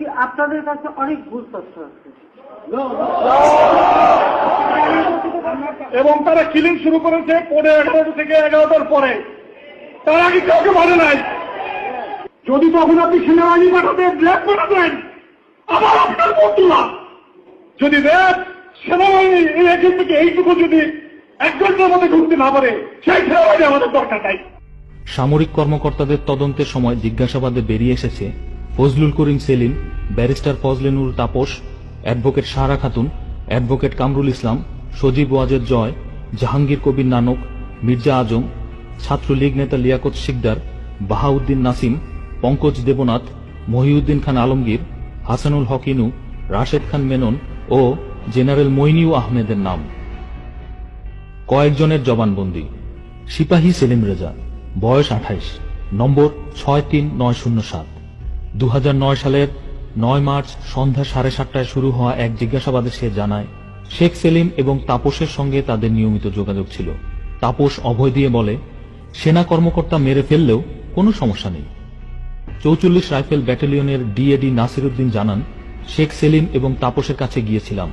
কি আপনাদের কাছে অনেক ভুল তথ্য আছে? এবং তারা কিলিং শুরু করেছে পনেরো এগারোটা থেকে এগারোটার পরে। তার আগে কাউকে মানে নাই? যদি তখন আপনি সেনাবাহিনী পাঠাতেন ল্যাব পাঠাতেন আবার আপনার বন্ধুরা যদি র্যাব সেনাবাহিনী এই এখান থেকে এইটুকু যদি এক ঘণ্টার মধ্যে ঘুরতে না পারে সেই সেনাবাহিনী আমাদের দরকার নাই। সামরিক কর্মকর্তাদের তদন্তের সময় জিজ্ঞাসাবাদে বেরিয়ে এসেছে Fazlul Karim Selim barrister Fazle Noor Taposh, advocate Sara Khatun, advocate Kamrul Islam, Sajeeb Wazed Joy, Jahangir Kabir Nanak, Mirza Azam, Chhatra League নেতা লিয়াকত শিকদার, বাহাউদ্দিন নাসিম, পঙ্কজ দেবনাথ, মহিউদ্দিন খান আলমগীর, হাসানুল হক ইনু, রাশেদ খান মেনন ও জেনারেল মইনিউ আহমেদের নাম। কয়েকজনের জবানবন্দি। সিপাহী সেলিম রেজা, বয়স আঠাইশ, নম্বর ছয় তিন নয় শূন্য সাত। দু সালের নয় মার্চ সন্ধ্যা সাড়ে সাতটায় শুরু হওয়া এক জিজ্ঞাসাবাদে সে জানায়, শেখ সেলিম এবং তাপসের সঙ্গে তাদের নিয়মিত যোগাযোগ ছিল। তাপস অভয় দিয়ে বলে, সেনা কর্মকর্তা মেরে ফেললেও কোনো সমস্যা নেই। চৌচল্লিশ রাইফেল ব্যাটালিয়নের ডিএডি নাসিরুদ্দিন জানান, শেখ সেলিম এবং তাপসের কাছে গিয়েছিলাম।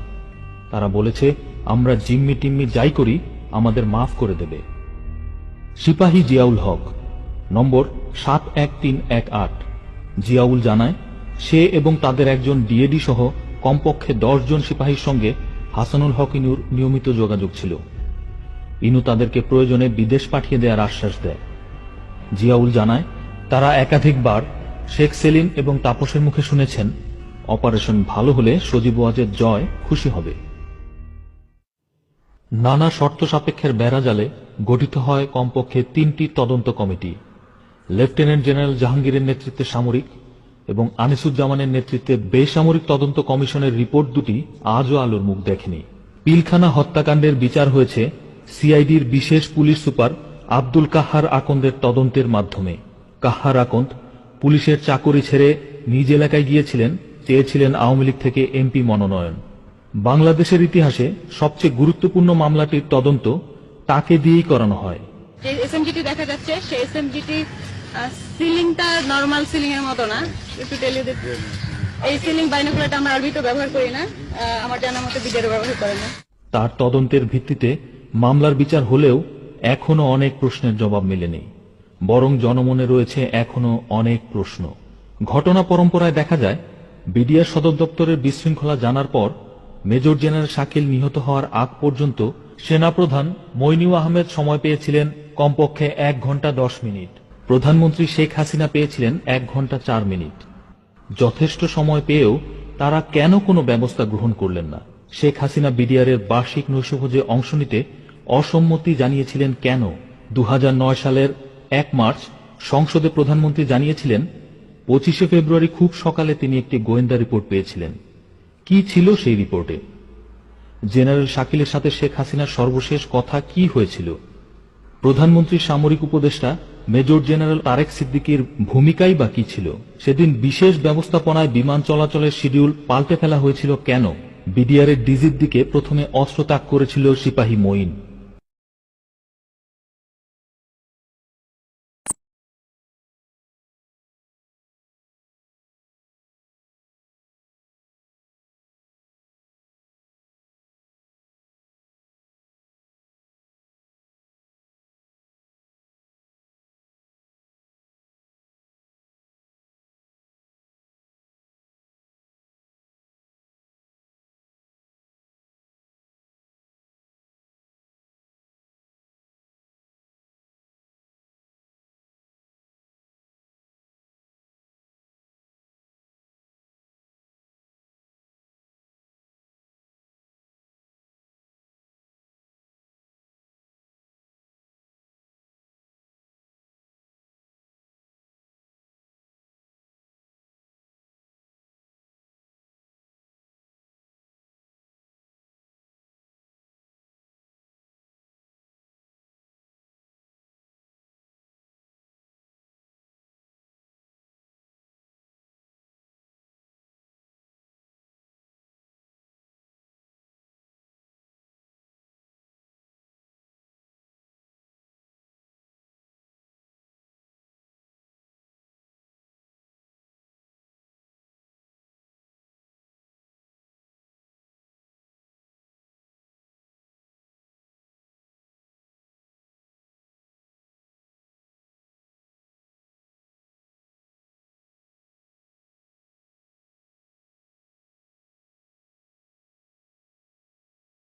তারা বলেছে, আমরা জিম্মি টিম্মি যাই করি, আমাদের মাফ করে দেবে। সিপাহী জিয়াউল হক, নম্বর সাত এক তিন এক আট। জিয়াউল জানায় সে এবং তাদের একজন ডিএডি সহ কমপক্ষে দশ জন সিপাহীর সঙ্গে হাসানুল হক ইনুর নিয়মিত যোগাযোগ ছিল। ইনু তাদেরকে প্রয়োজনে বিদেশ পাঠিয়ে দেওয়ার আশ্বাস দেয়। জিয়াউল জানায়, তারা একাধিকবার শেখ সেলিম এবং তাপসের মুখে শুনেছেন, অপারেশন ভালো হলে সজীব ওয়াজের জয় খুশি হবে। নানা শর্ত সাপেক্ষের বেড়াজালে গঠিত হয় কমপক্ষে তিনটি তদন্ত কমিটি। লেফটেন্যান্ট জেনারেল জাহাঙ্গীরের নেতৃত্বে সামরিক এবং আনিসুজ্জামানের নেতৃত্বে বেসামরিক তদন্ত কমিশনের রিপোর্ট দুটি আজও আলোর মুখ দেখেনি। পিলখানা হত্যাকাণ্ডের বিচার হয়েছে সিআইডির বিশেষ পুলিশ সুপার আব্দুল কাহার আকন্দের তদন্তের মাধ্যমে। কাহার আকন্দ পুলিশের চাকরি ছেড়ে নিজ এলাকায় গিয়েছিলেন, চেয়েছিলেন আওয়ামী লীগ থেকে এমপি মনোনয়ন। বাংলাদেশের ইতিহাসে সবচেয়ে গুরুত্বপূর্ণ মামলাটির তদন্ত তাকে দিয়েই করানো হয়। যে এসএমজিটি দেখা যাচ্ছে, সেই এসএমজিটি সিলিংটা নরমাল সিলিং এর মতো না। একটু এই সিলিং বাইনোকুলারটা আমরা আরবিতে ব্যবহার করি না আমার বিদেরও ব্যবহার করে না। তার তদন্তের ভিত্তিতে মামলার বিচার হলেও এখনও অনেক প্রশ্নের জবাব মেলেনি, বরং জনমনে রয়েছে এখনও অনেক প্রশ্ন। ঘটনা পরম্পরায় দেখা যায়, বিডিআর সদর দপ্তরের বিশৃঙ্খলা জানার পর মেজর জেনারেল শাকিল নিহত হওয়ার আগ পর্যন্ত সেনাপ্রধান মইনিউ আহমেদ সময় পেয়েছিলেন কমপক্ষে এক ঘণ্টা দশ মিনিট। প্রধানমন্ত্রী শেখ হাসিনা পেয়েছিলেন এক ঘণ্টা চার মিনিট। যথেষ্ট সময় পেয়েও তারা কেন কোনো ব্যবস্থা গ্রহণ করলেন না? শেখ হাসিনা বিডিআরের বার্ষিক নৈশভোজে অংশ নিতে অসম্মতি জানিয়েছিলেন কেন? দু হাজার নয় সালের এক মার্চ সংসদে প্রধানমন্ত্রী জানিয়েছিলেন, পঁচিশে ফেব্রুয়ারি খুব সকালে তিনি একটি গোয়েন্দা রিপোর্ট পেয়েছিলেন। কি ছিল সেই রিপোর্টে? জেনারেল শাকিলের সাথে শেখ হাসিনার সর্বশেষ কথা কি হয়েছিল? প্রধানমন্ত্রীর সামরিক উপদেষ্টা মেজর জেনারেল তারেক সিদ্দিকীর ভূমিকাই বা কি ছিল? সেদিন বিশেষ ব্যবস্থাপনায় বিমান চলাচলের শিডিউল পাল্টে ফেলা হয়েছিল কেন? বিডিআরের ডিজির দিকে প্রথমে অস্ত্র ত্যাগ করেছিল সিপাহী মঈন।